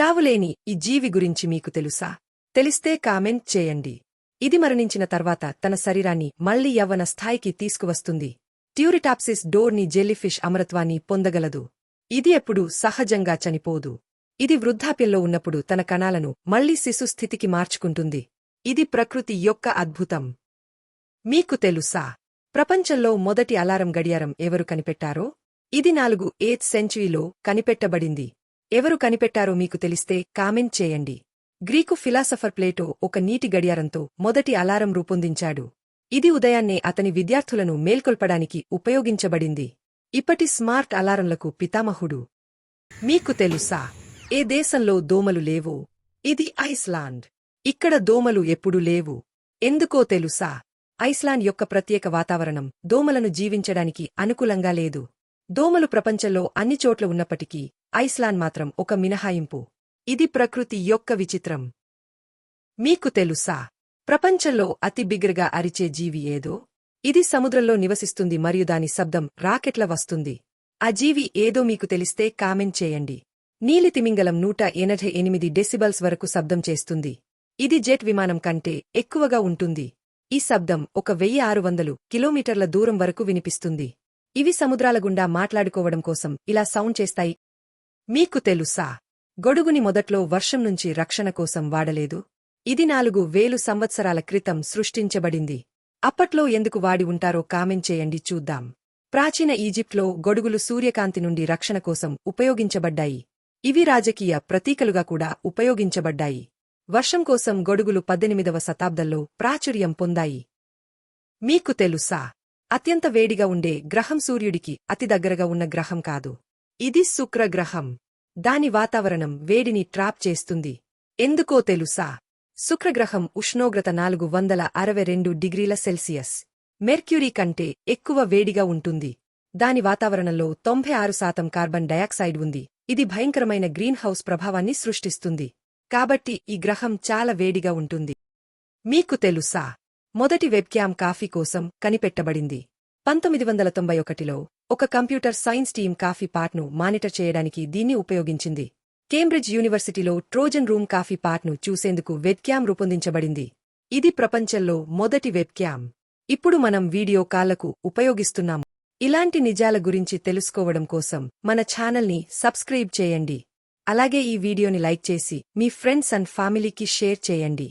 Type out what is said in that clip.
చావులేని ఈ జీవి గురించి మీకు తెలుసా? తెలిస్తే కామెంట్ చేయండి. ఇది మరణించిన తర్వాత తన శరీరాన్ని మళ్ళీ యవ్వన స్థాయికి తీసుకువస్తుంది. ట్యూరిటాప్సిస్ డోర్ని జెల్లీఫిష్ అమరత్వాన్ని పొందగలదు. ఇది ఎప్పుడూ సహజంగా చనిపోదు. ఇది వృద్ధాప్యంలో ఉన్నప్పుడు తన కణాలను మళ్ళీ శిశు స్థితికి మార్చుకుంటుంది. ఇది ప్రకృతి యొక్క అద్భుతం. మీకు తెలుసా? ప్రపంచంలో మొదటి అలారం గడియారం ఎవరు కనిపెట్టారో? ఇది నాలుగు ఎయిత్ సెంచురీలో కనిపెట్టబడింది. ఎవరు కనిపెట్టారో మీకు తెలిస్తే కామెంట్ చేయండి. గ్రీకు ఫిలాసఫర్ ప్లేటో ఒక నీటి గడియారంతో మొదటి అలారం రూపొందించాడు. ఇది ఉదయాన్నే అతని విద్యార్థులను మేల్కొల్పడానికి ఉపయోగించబడింది. ఇప్పటి స్మార్ట్ అలారంలకు పితామహుడు. మీకు తెలుసా ఏ దేశంలో దోమలు లేవో? ఇది ఐస్లాండ్. ఇక్కడ దోమలు ఎప్పుడూ లేవు. ఎందుకో తెలుసా ఐస్లాండ్ యొక్క ప్రత్యేక వాతావరణం దోమలను జీవించడానికి అనుకూలంగా లేదు. దోమలు ప్రపంచంలో అన్ని చోట్ల ఉన్నప్పటికీ ఐస్లాండ్ మాత్రం ఒక మినహాయింపు. ఇది ప్రకృతి యొక్క విచిత్రం. మీకు తెలుసా? ప్రపంచంలో అతి బిగ్గరగా అరిచే జీవి ఏదో? ఇది సముద్రంలో నివసిస్తుంది మరియు దాని శబ్దం రాకెట్ల వస్తుంది. ఆ జీవి ఏదో మీకు తెలిస్తే కామెంట్ చేయండి. నీలి తిమింగలం నూట ఎనభై ఎనిమిది డెసిబల్స్ వరకు శబ్దం చేస్తుంది. ఇది జెట్ విమానం కంటే ఎక్కువగా ఉంటుంది. ఈ శబ్దం ఒక వెయ్యి ఆరు వందలు కిలోమీటర్ల దూరం వరకు వినిపిస్తుంది. ఇవి సముద్రాల గుండా మాట్లాడుకోవడం కోసం ఇలా సౌండ్ చేస్తాయి. మీకు తెలుసా? గొడుగుని మొదట్లో వర్షం నుంచి రక్షణ కోసం వాడలేదు. ఇది నాలుగు వేలు సంవత్సరాల క్రితం సృష్టించబడింది. అప్పట్లో ఎందుకు వాడి ఉంటారో కామెంట్ చేయండి చూద్దాం. ప్రాచీన ఈజిప్ట్లో గొడుగులు సూర్యకాంతి నుండి రక్షణ కోసం ఉపయోగించబడ్డాయి. ఇవి రాజకీయ ప్రతీకలుగా కూడా ఉపయోగించబడ్డాయి. వర్షం కోసం గొడుగులు పద్దెనిమిదవ శతాబ్దంలో ప్రాచుర్యం పొందాయి. మీకు తెలుసా? అత్యంత వేడిగా ఉండే గ్రహం సూర్యుడికి అతి దగ్గరగా ఉన్న గ్రహం కాదు. ఇది శుక్రగ్రహం. దాని వాతావరణం వేడిని ట్రాప్ చేస్తుంది. ఎందుకో తెలుసా? శుక్రగ్రహం ఉష్ణోగ్రత నాలుగు వందల అరవై రెండు డిగ్రీల సెల్సియస్. మెర్క్యూరీ కంటే ఎక్కువ వేడిగా ఉంటుంది. దాని వాతావరణంలో తొంభై ఆరు శాతం కార్బన్ డయాక్సైడ్ ఉంది. ఇది భయంకరమైన గ్రీన్ హౌస్ ప్రభావాన్ని సృష్టిస్తుంది. కాబట్టి ఈ గ్రహం చాలా వేడిగా ఉంటుంది. మీకు తెలుసా? మొదటి వెబ్క్యామ్ కాఫీ కోసం కనిపెట్టబడింది. పంతొమ్మిది వందల తొంభై ఒకటిలో ఒక కంప్యూటర్ సైన్స్ టీం కాఫీ పాట్ను మానిటర్ చేయడానికి దీన్ని ఉపయోగించింది. కేంబ్రిడ్జ్ యూనివర్సిటీలో ట్రోజన్ రూమ్ కాఫీ పాట్ను చూసేందుకు వెబ్క్యామ్ రూపొందించబడింది. ఇది ప్రపంచంలో మొదటి వెబ్క్యామ్. ఇప్పుడు మనం వీడియో కాళ్ళకు ఉపయోగిస్తున్నాము ఇలాంటి నిజాల గురించి తెలుసుకోవడం కోసం మన ఛానల్ని సబ్స్క్రైబ్ చేయండి. అలాగే ఈ వీడియోని లైక్ చేసి మీ ఫ్రెండ్స్ అండ్ ఫ్యామిలీకి షేర్ చేయండి.